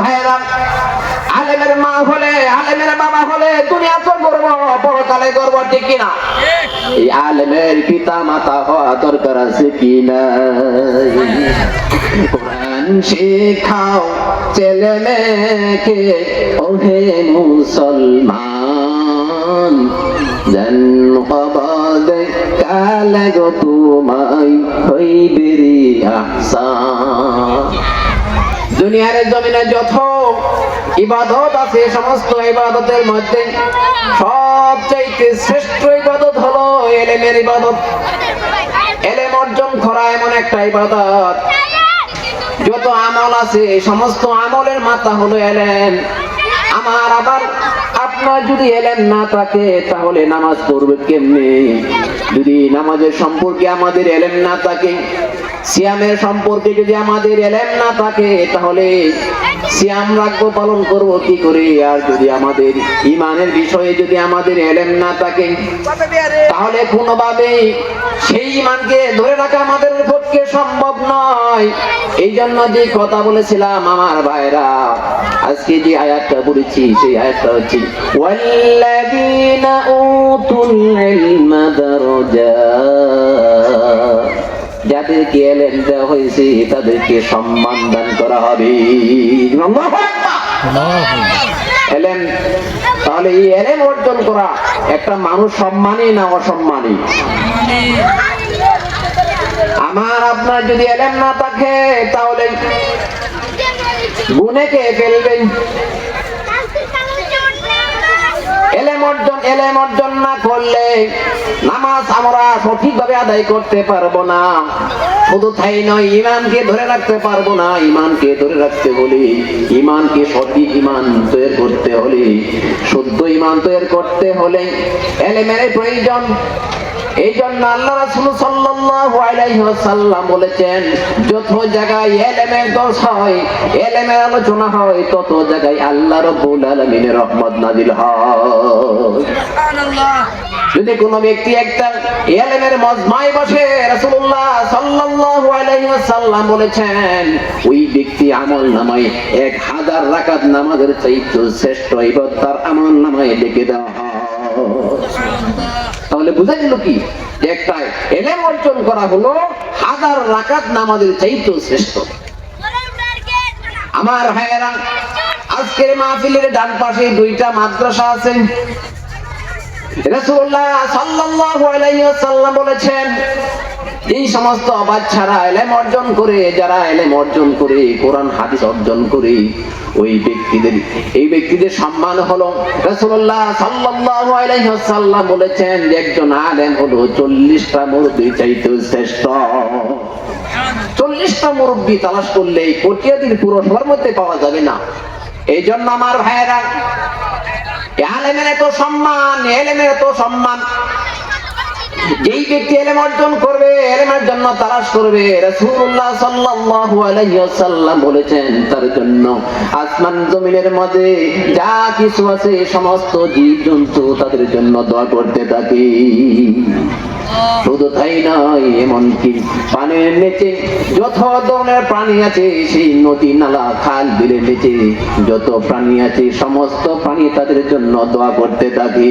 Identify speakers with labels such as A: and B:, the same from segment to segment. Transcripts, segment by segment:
A: ভাইরা আলেমের মা হলে, আলেমের বাবা হলে দুনিয়া তো গর্ব পরকালে গর্ব ঠিক কিনা? এই আলেমের পিতা মাতা হওয়া দরকার আছে কিনা কোরআন শেখাও ছেলে মেয়েকে, ওহে মুসলমান, যেন কবাদে কালে গো তোমায় হইবে রে আহসান। দুনিয়ার জমিনে যত ইবাদত আছে সমস্ত ইবাদতের মধ্যে সবচাইতে শ্রেষ্ঠ ইবাদত হলো এলেমের ইবাদত। এলেম অর্জন করা এমন একটা ইবাদত। যত আমল আছে সমস্ত আমলের মাথা হলো এলেন আমার আবার আপনার যদি এলেন না থাকে, তাহলে নামাজ পড়বে কেমনে? যদি নামাজের সম্পর্কে আমাদের এলেন না থাকে সিয়ামের সম্পর্কে যদি আমাদের এলেন না থাকে, তাহলে সিয়াম রাখব, পালন করব কি করে? আর যদি আমাদের ইমানের বিষয়ে যদি আমাদের এলেন না থাকে, তাহলে কোনোভাবে সেই ইমানকে ধরে রাখা আমাদের পক্ষে সম্ভব নয়। এই জন্য যে কথা বলেছিলাম আমার ভাইরা, আজকে যে আয়াতটা বলেছি সেই আয়াতটা হচ্ছে, ওয়াল্লাযীনা উতুল ইলমা যাদেরকে এলেন দেওয়া হয়েছে, তাদেরকে সম্মান দান করা হবে। এলেন। তাহলে এই এলেন অর্জন করা, একটা মানুষ সম্মানী না অসম্মানী? আমার আপনার যদি এলেন না থাকে তাহলে গুনে কে ফেলবেন? এলেম অর্জন এলেম অর্জন না করলে নামাজ আমরা সঠিকভাবে আদায় করতে পারব না। শুধু তাই নয় ইমানকে ধরে রাখতে পারব না। ইমানকে ধরে রাখতে হলে ইমানকে সঠিক ইমান করতে হলে, শুদ্ধ ইমান করতে হলে এলেমের প্রয়োজন। এই জন্য আল্লাহ রাসূল সাল্লাল্লাহু আলাইহি ওয়াসাল্লাম বলেছেন যত জায়গায় এলেমের দোষ হয় এলেমের আলোচনা হয় তত জায়গায় আল্লাহ রাব্বুল আলামিনের রহমত নাজিল হয়। যদি কোনো ব্যক্তি একটা এলেমের মজমায় বসে রাসূলুল্লাহ সাল্লাল্লাহু আলাইহি ওয়াসাল্লাম বলেছেন ওই ব্যক্তি আমল নামায় এক হাজার রাকাত নামাজের চাইতে শ্রেষ্ঠ ইবাদত তার আমল নামায় লিখে দেওয়া হয়। তাহলে বোঝা গেল কি? একটা এলেম অর্জন করা হলো, হাজার রাকাত নামাজের চাইতেও শ্রেষ্ঠ। আমার ভাইয়েরা, আজকের মাহফিলের ডান পাশে দুইটা মাদ্রাসা আছে। রাসূলুল্লাহ সাল্লাল্লাহু আলাইহি ওয়াসাল্লাম বলেছেন, এই সমস্ত বাচ্চারা এলেম অর্জন করে, যারা এলেম অর্জন করে, কোরআন, হাদিস অর্জন করে, ওই ব্যক্তিদের এই ব্যক্তিদের সম্মান হলো বলেছেন যে একজন আলেম হলো 40টা মুরব্বি চাইতে শ্রেষ্ঠ। চল্লিশটা মুরব্বী তালাশ করলে এই কোটিয়াদির পুরসভার মধ্যে পাওয়া যাবে না। এই জন্য আমার ভাইয়েরা, এ আলেমের এত সম্মান এলেমের এত সম্মান। ব্যক্তি এলেম অর্জন করবে, এলেমের জন্য তালাশ করবে। বলেছেন তার জন্য, আসমান জমিনের যা কিছু আছে, সমস্ত জীব জন্তু তাদের জন্য দোয়া করতে শুধু তাই নয়, এমনকি পানির নিচে যত ধরনের প্রাণী আছে, সেই নদী নালা, খাল, বিলের নিচে যত প্রাণী আছে, সমস্ত প্রাণী তাদের জন্য দোয়া করতে থাকে।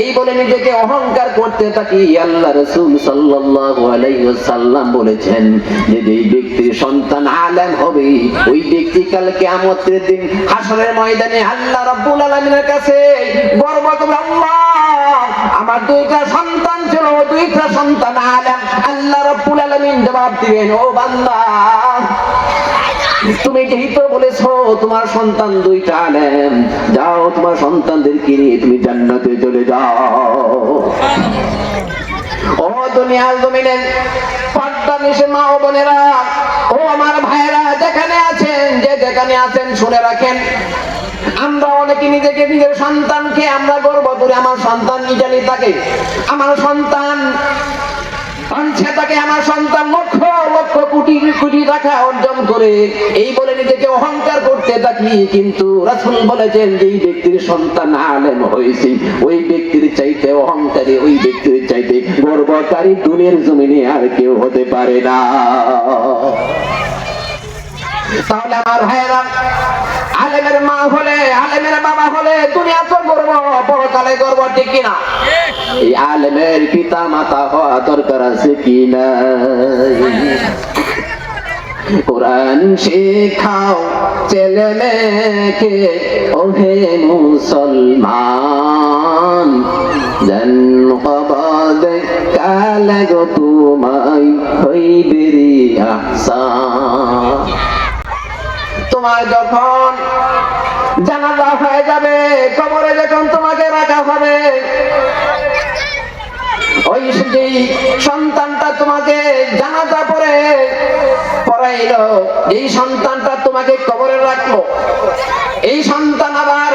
A: এই বলে নিজেকে অহংকার করতে থাকি আল্লাহ রসুল সাল্লাল্লাহু বলেছেন, যে যেই ব্যক্তির সন্তান আলেম হবে, ওই ব্যক্তি কাল কিয়ামতের দিন হাসরের ময়দানে আল্লাহ রাব্বুল আলামিনের কাছে আমার দুইটা সন্তান ছিল, দুইটা সন্তান আলেম। আল্লাহ রাব্বুল আলামিন জবাব দিবেন, ও বান্দা তুমি যেহেতু বলেছ, তোমার সন্তান দুইটা আলেম। যাও, তোমার সন্তানদেরকে নিয়ে তুমি জান্নাতে চলে যাও। ও দুনিয়ার জমিনে পর্দা নিশে মা ও বোনেরা, ও আমার ভাইয়েরা, যেখানে আছেন, যে যেখানে আছেন, শুনে রাখেন। আমরা অনেকে নিজেকে নিজের সন্তানকে আমরা গর্ব করি, আমার সন্তান ইটালি থাকে। আমার সন্তান অংশে তাকে আমার সন্তান লক্ষ লক্ষ কোটি কোটি টাকা অর্জন করে। এই বলে নিজেকে অহংকার করতে থাকি, কিন্তু রাসুল বলেছেন যে, এই ব্যক্তির সন্তান আলেম হয়েছে। ওই ব্যক্তির চাইতে অহংকারী, ওই ব্যক্তির চাইতে গর্বকারী দুনিয়ার জমিনে আর কেউ হতে পারে না। তাহলে আমার ভাইয়েরা, আলেমের মা হলে, আলেমের বাবা হলে দুনিয়া তো আলেমের পিতা মাতা হওয়া দরকার আছে কিনা কোরআন ছেলে মেয়েকে, ওহে মুসলমান। কবাদে কালে গো তোমায় হইবে রে আহসান। তোমার যখন জানাজা হয়ে যাবে, কবরে যখন সন্তানটা তোমাকে জানাজা পরে পড়াইলো। সন্তানটা তোমাকে কবরে রাখল। এই সন্তান আবার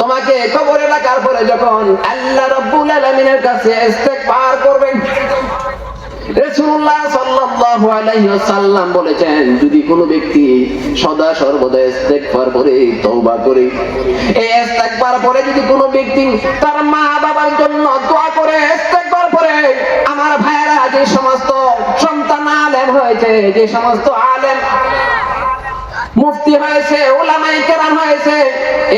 A: তোমাকে কবরে রাখার পরে যখন আল্লাহ রব্বুল আলামিনের কাছে করবেন বলেছেন, যদি কোনো ব্যক্তি সদা সর্বদা ইস্তেগফার করে, তওবা করে, এই পরে যদি কোনো ব্যক্তি তার মা বাবার জন্য দোয়া ইস্তেগফার করে আমার ভাইয়েরা যে সমস্ত সন্তান আলেম হয়েছে, যে সমস্ত আলেম মুফতি হয়েছে ওলামাই কেরাম হয়েছে,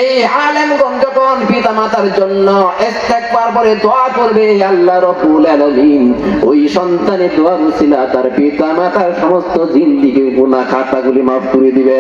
A: এই আলেমগণ যখন পিতা মাতার জন্য ইস্তেগফার করে দোয়া করবে, আল্লাহ রাব্বুল আলামিন ওই সন্তানের দোয়া উসিলা তার পিতা মাতার সমস্ত জিন্দিগির গুনাহ খাতাগুলি মাফ করে দিবে।